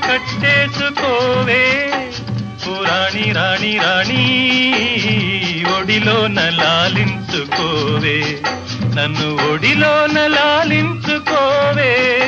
జడతోన కట్టేసుకోవే పురాణి రాణి రాణి ఒడిలోన లాలించుకోవే. నన్ను ఒడిలోన లాలించుకోవే.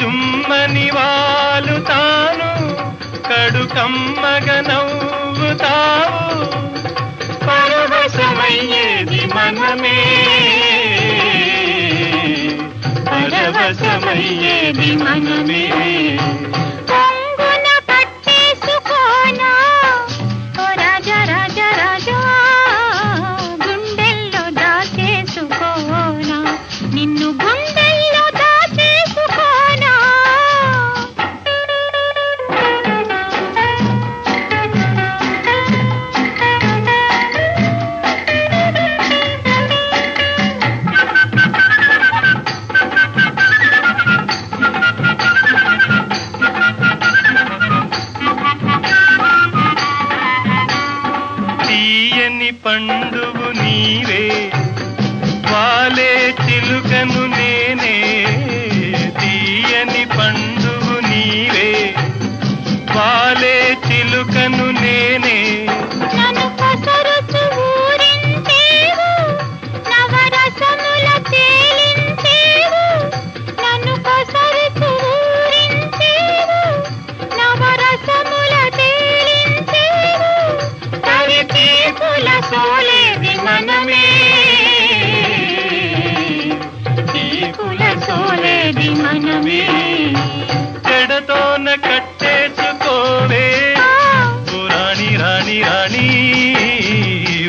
జుమ్మని వాలుతాను కడుకమ్మగ నవ్వుతావు. పరవశమయ్యేది మనమే. పరవశమయ్యేది మనమే. పండువు నీవే వాలే చిలుకను నేనే తీయని పండువు నీవే వాలే చిలుకను నేనే. లోన కట్టేసుకోవే ఓ రాణి రాణి రాణి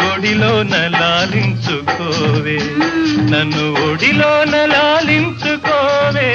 ఒడిలోన లాలించుకోవే నన్ను ఒడిలోన లాలించుకోవే